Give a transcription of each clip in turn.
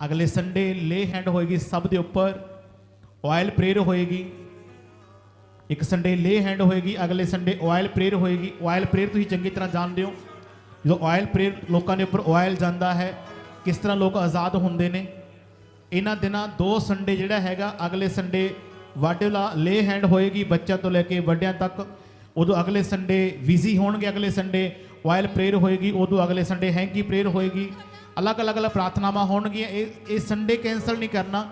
ਅਗਲੇ ਸੰਡੇ ਲੇ ਹੈਂਡ ਹੋਏਗੀ ਸਭ ਦੇ ਉੱਪਰ ਆਇਲ ਪ੍ਰੇਅਰ ਹੋਏਗੀ। ਇੱਕ ਸੰਡੇ ਲੇ ਹੈਂਡ ਹੋਏਗੀ, ਅਗਲੇ ਸੰਡੇ ਆਇਲ ਪ੍ਰੇਅਰ ਹੋਏਗੀ। ਆਇਲ ਪ੍ਰੇਅਰ ਤੁਸੀਂ ਚੰਗੀ ਤਰ੍ਹਾਂ ਜਾਣਦੇ ਹੋ। ਜਦੋਂ ਆਇਲ ਪ੍ਰੇਅਰ ਲੋਕਾਂ ਦੇ ਉੱਪਰ ਆਇਲ ਜਾਂਦਾ ਹੈ, ਕਿਸ ਤਰ੍ਹਾਂ ਲੋਕ ਆਜ਼ਾਦ ਹੁੰਦੇ ਨੇ? ਇਹਨਾਂ ਦਿਨਾਂ ਦੋ ਸੰਡੇ ਜਿਹੜਾ ਹੈਗਾ, ਅਗਲੇ ਸੰਡੇ ਵਾਟੇਲਾ ਲੇ ਹੈਂਡ ਹੋਏਗੀ ਬੱਚਿਆਂ ਤੋਂ ਲੈ ਕੇ ਵੱਡਿਆਂ ਤੱਕ। ਉਦੋਂ ਅਗਲੇ ਸੰਡੇ ਵਿਜ਼ੀ ਹੋਣਗੇ, ਅਗਲੇ ਸੰਡੇ ਆਇਲ ਪ੍ਰੇਅਰ ਹੋਏਗੀ। ਉਦੋਂ ਅਗਲੇ ਸੰਡੇ ਹੈਂਕੀ ਪ੍ਰੇਅਰ ਹੋਏਗੀ। ਅਲੱਗ-ਅਲੱਗ ਅਲੱਗ ਪ੍ਰਾਰਥਨਾਵਾਂ ਹੋਣਗੀਆਂ ਇਹ ਇਹ ਸੰਡੇ ਕੈਨਸਲ ਨਹੀਂ ਕਰਨਾ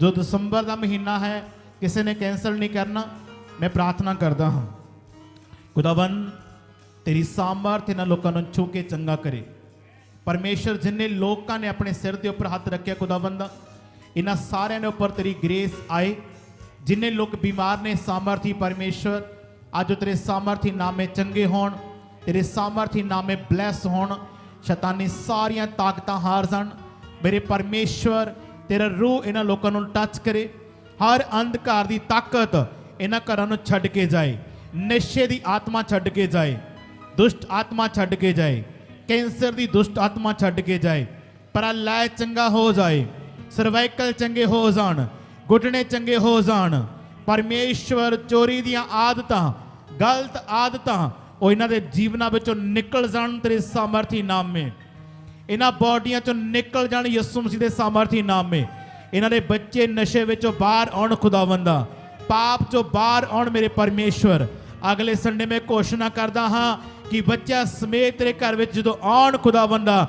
ਜੋ ਦਸੰਬਰ ਦਾ ਮਹੀਨਾ ਹੈ ਕਿਸੇ ਨੇ ਕੈਨਸਲ ਨਹੀਂ ਕਰਨਾ ਮੈਂ ਪ੍ਰਾਰਥਨਾ ਕਰਦਾ ਹਾਂ ਖੁਦਾਵੰ ਤੇਰੀ ਸਾਮਰਥ ਇਹਨਾਂ ਲੋਕਾਂ ਨੂੰ ਛੂ ਕੇ ਚੰਗਾ ਕਰੇ ਪਰਮੇਸ਼ਰ ਜਿੰਨੇ ਲੋਕਾਂ ਨੇ ਆਪਣੇ ਸਿਰ ਦੇ ਉੱਪਰ ਹੱਥ ਰੱਖਿਆ ਖੁਦਾਵੰਦ ਇਹਨਾਂ ਸਾਰਿਆਂ ਦੇ ਉੱਪਰ ਤੇਰੀ ਗ੍ਰੇਸ ਆਏ ਜਿੰਨੇ ਲੋਕ ਬਿਮਾਰ ਨੇ ਸਾਮਰਥੀ ਪਰਮੇਸ਼ਰ ਅੱਜ ਉਹ ਤੇਰੇ ਸਾਮਰਥੀ ਨਾਮੇ ਚੰਗੇ ਹੋਣ ਤੇਰੇ ਸਾਮਰਥੀ ਨਾਮੇ ਬਲੈਸ ਹੋਣ ਸ਼ੈਤਾਨੀ ਸਾਰੀਆਂ ਤਾਕਤਾਂ ਹਾਰ ਜਾਣ। ਮੇਰੇ ਪਰਮੇਸ਼ਵਰ, ਤੇਰਾ ਰੂਹ ਇਹਨਾਂ ਲੋਕਾਂ ਨੂੰ ਟੱਚ ਕਰੇ। ਹਰ ਅੰਧਕਾਰ ਦੀ ਤਾਕਤ ਇਹਨਾਂ ਘਰਾਂ ਨੂੰ ਛੱਡ ਕੇ ਜਾਏ। ਨਸ਼ੇ ਦੀ ਆਤਮਾ ਛੱਡ ਕੇ ਜਾਏ। ਦੁਸ਼ਟ ਆਤਮਾ ਛੱਡ ਕੇ ਜਾਏ। ਕੈਂਸਰ ਦੀ ਦੁਸ਼ਟ ਆਤਮਾ ਛੱਡ ਕੇ ਜਾਏ। ਪਰ ਲੈ ਚੰਗਾ ਹੋ ਜਾਏ। ਸਰਵਾਈਕਲ ਚੰਗੇ ਹੋ ਜਾਣ। ਘੁਟਣੇ ਚੰਗੇ ਹੋ ਜਾਣ। ਪਰਮੇਸ਼ਵਰ, ਚੋਰੀ ਦੀਆਂ ਆਦਤਾਂ, ਗਲਤ ਆਦਤਾਂ ਉਹ ਇਹਨਾਂ ਦੇ ਜੀਵਨਾਂ ਵਿੱਚੋਂ ਨਿਕਲ ਜਾਣ ਤੇਰੇ ਸਾਮਰਥੀ ਨਾਮ। ਮੇ ਇਹਨਾਂ ਬਾਡੀਆਂ ਚੋਂ ਨਿਕਲ ਜਾਣ ਯਿਸੂ ਮਸੀਹ ਦੇ ਸਾਮਰਥੀ ਨਾਮ। ਮੇ ਇਹਨਾਂ ਦੇ ਬੱਚੇ ਨਸ਼ੇ ਵਿੱਚੋਂ ਬਾਹਰ ਆਉਣ ਖੁਦਾਵੰਦਾ ਪਾਪ ਚੋਂ ਬਾਹਰ ਆਉਣ ਮੇਰੇ ਪਰਮੇਸ਼ਵਰ। ਅਗਲੇ ਸੰਡੇ ਮੈਂ ਘੋਸ਼ਣਾ ਕਰਦਾ ਹਾਂ ਕਿ ਬੱਚਾ ਸਮੇਤ ਤੇਰੇ ਘਰ ਵਿੱਚ ਜਦੋਂ ਆਉਣ ਖੁਦਾਵੰਦਾ